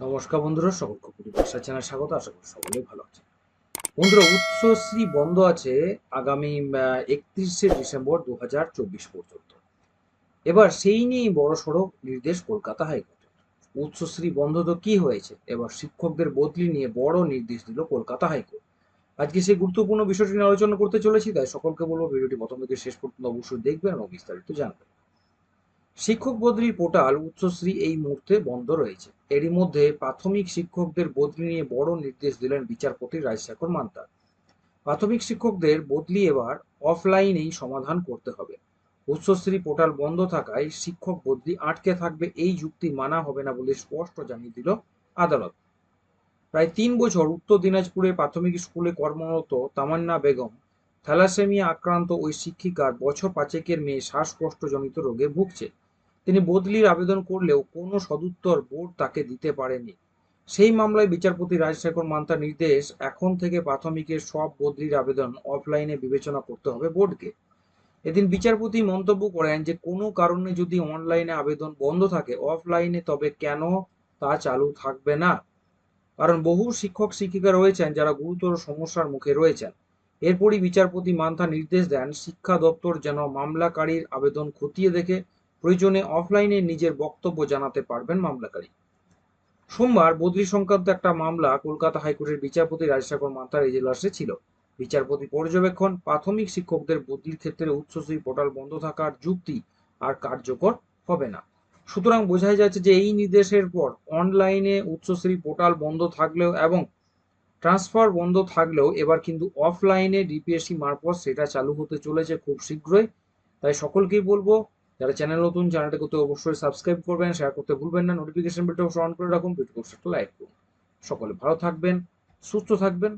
নমস্কার বন্ধুরা, সকলকে পুরী ভাষা চ্যানেল স্বাগত, আশা করি সকলেই ভালো আছে বন্ধুরা, উচ্চশ্রী বন্ধ আছে আগামী একত্রিশে ডিসেম্বর দু পর্যন্ত। এবার সেই নিয়েই বড় সড়ো নির্দেশ কলকাতা হাইকোর্টের উচ্চশ্রী বন্ধ তো কি হয়েছে? এবার শিক্ষকদের বদলি নিয়ে বড় নির্দেশ দিল কলকাতা হাইকোর্ট। আজকে সেই গুরুত্বপূর্ণ বিষয়টি নিয়ে আলোচনা করতে চলেছি, তাই সকলকে বলব ভিডিওটি প্রথম থেকে শেষ পর্যন্ত অবশ্যই দেখবেন এবং বিস্তারিত জানবেন। শিক্ষক বদলির পোর্টাল উচ্চশ্রী এই মুহূর্তে বন্ধ রয়েছে। এরই মধ্যে প্রাথমিক শিক্ষকদের বদলি নিয়ে বড় নির্দেশ দিলেন বিচারপতি রাজশেখর মান্তা প্রাথমিক শিক্ষকদের বদলি এবার অফলাইনেই সমাধান করতে হবে। উচ্চশ্রী পোর্টাল বন্ধ থাকায় শিক্ষক বদলি আটকে থাকবে এই যুক্তি মানা হবে না বলে স্পষ্ট জানিয়ে দিল আদালত। প্রায় তিন বছর উত্তর দিনাজপুরে প্রাথমিক স্কুলে কর্মরত তামান্না বেগম থ্যালাসেমিয়া আক্রান্ত ওই শিক্ষিকার বছর পাঁচেকের মেয়ে শ্বাসকষ্টজনিত রোগে ভুগছে। তিনি বদলির আবেদন করলেও কোনো সদুত্তর বোর্ড তাকে দিতে পারেনি। সেই মামলায় বিচারপতি রাজশেখর মান্তার নির্দেশ এখন থেকে প্রাথমিকের সব বদলির আবেদন অফলাইনে বিবেচনা করতে হবে বোর্ডকে। এদিন বিচারপতি মন্তব্য করেন যে, কোনো কারণে যদি অনলাইনে আবেদন বন্ধ থাকে, অফলাইনে তবে কেন তা চালু থাকবে না? কারণ বহু শিক্ষক শিক্ষিকা রয়েছেন যারা গুরুতর সমস্যার মুখে রয়েছেন। এরপরই বিচারপতি মান্থা নির্দেশ দেন, শিক্ষা দপ্তর যেন মামলাকারীর আবেদন খতিয়ে দেখে প্রয়োজনে অফলাইনে নিজের বক্তব্য জানাতে পারবেন মামলাকারী। সোমবার বদলি সংক্রান্ত একটা মামলা কলকাতা হাইকোর্টের বিচারপতি রাজশেখর মান্তার এজলাসে ছিল। বিচারপতি পর্যবেক্ষণ, প্রাথমিক শিক্ষকদের বদলির ক্ষেত্রে উচ্চশ্রী পোর্টাল বন্ধ থাকার যুক্তি আর কার্যকর হবে না। সুতরাং বোঝাই যাচ্ছে যে এই নির্দেশের পর অনলাইনে উচ্চশ্রী পোর্টাল বন্ধ থাকলেও এবং ট্রান্সফার বন্ধ থাকলেও এবার কিন্তু অফলাইনে ডিপিএসসি মারফত সেটা চালু হতে চলেছে খুব শীঘ্রই। তাই সকলকেই বলব যারা চ্যানেল নতুন, চ্যানেলটা করতে অবশ্যই সাবস্ক্রাইব করবেন শেয়ার করতে ভুলবেন না নোটিফিকেশন বেলটা অন করে রাখুন ভিডিও লাইক করুন। সকলে ভালো থাকবেন, সুস্থ থাকবেন